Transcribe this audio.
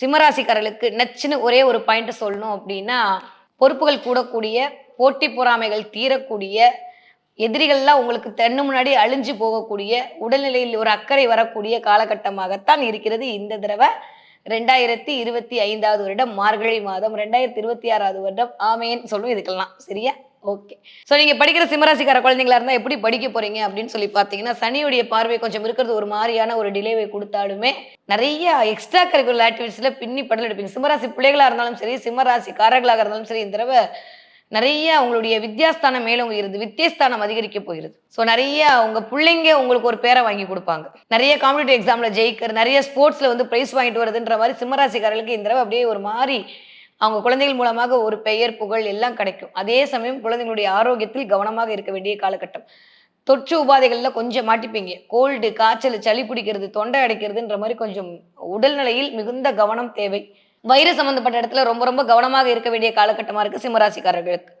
சிம்மராசிக்காரர்களுக்கு நச்சுன்னு ஒரே ஒரு பாயிண்ட் சொல்லணும் அப்படின்னா பொறுப்புகள் கூடக்கூடிய போட்டி பொறாமைகள் தீரக்கூடிய எதிரிகள்லாம் உங்களுக்கு தென்னு முன்னாடி அழிஞ்சு போகக்கூடிய உடல்நிலையில் ஒரு அக்கறை வரக்கூடிய காலகட்டமாகத்தான் இருக்கிறது இந்த தடவை. ரெண்டாயிரத்தி இருபத்தி ஐந்தாவது வருடம் மார்கழி மாதம். ரெண்டாயிரத்தி இருபத்தி ஆறாவது வருடம் ஆமேன்னு சொல்லுவோம். இதுக்கெல்லாம் சரியா? ஓகே ஸோ நீங்கள் படிக்கிற சிம்மராசிக்கார குழந்தைங்களா இருந்தால் எப்படி படிக்க போறீங்க அப்படின்னு சொல்லி பார்த்தீங்கன்னா சனியுடைய பார்வை கொஞ்சம் இருக்கிறது ஒரு மாதிரியான ஒரு டிலேவை கொடுத்தாலுமே நிறைய எக்ஸ்ட்ரா கரிக்குலர் ஆக்டிவிட்டிஸில் பின்னி படல் எடுப்பீங்க. சிம்மராசி பிள்ளைகளாக இருந்தாலும் சரி சிம்மராசி காரர்களாக இருந்தாலும் சரி இந்த தடவை நிறைய உங்களுடைய வித்தியாஸ்தானம் மேலே இருந்து வித்தியஸ்தானம் அதிகரிக்க போயிருது ஸோ நிறைய உங்கள் பிள்ளைங்க உங்களுக்கு ஒரு பேரை வாங்கி கொடுப்பாங்க. நிறைய காம்படிட்டிவ் எக்ஸாமில் ஜெயிக்கிற நிறைய ஸ்போர்ட்ஸில் வந்து ப்ரைஸ் வாங்கிட்டு வருதுன்ற மாதிரி சிம்மராசிக்காரர்களுக்கு இந்த தடவை அப்படியே ஒரு மாதிரி அவங்க குழந்தைகள் மூலமாக ஒரு பெயர் புகழ் எல்லாம் கிடைக்கும். அதே சமயம் குழந்தைங்களுடைய ஆரோக்கியத்தில் கவனமாக இருக்க வேண்டிய காலகட்டம். தொற்று உபாதைகள்ல கொஞ்சம் மாட்டிப்பீங்க. கோல்டு காய்ச்சல் சளி பிடிக்கிறது தொண்டை அடைக்கிறதுன்ற மாதிரி கொஞ்சம் உடல்நிலையில் மிகுந்த கவனம் தேவை. வைரஸ் சம்பந்தப்பட்ட இடத்துல ரொம்ப ரொம்ப கவனமாக இருக்க வேண்டிய காலகட்டமா இருக்கு சிம்மராசிக்காரர்களுக்கு.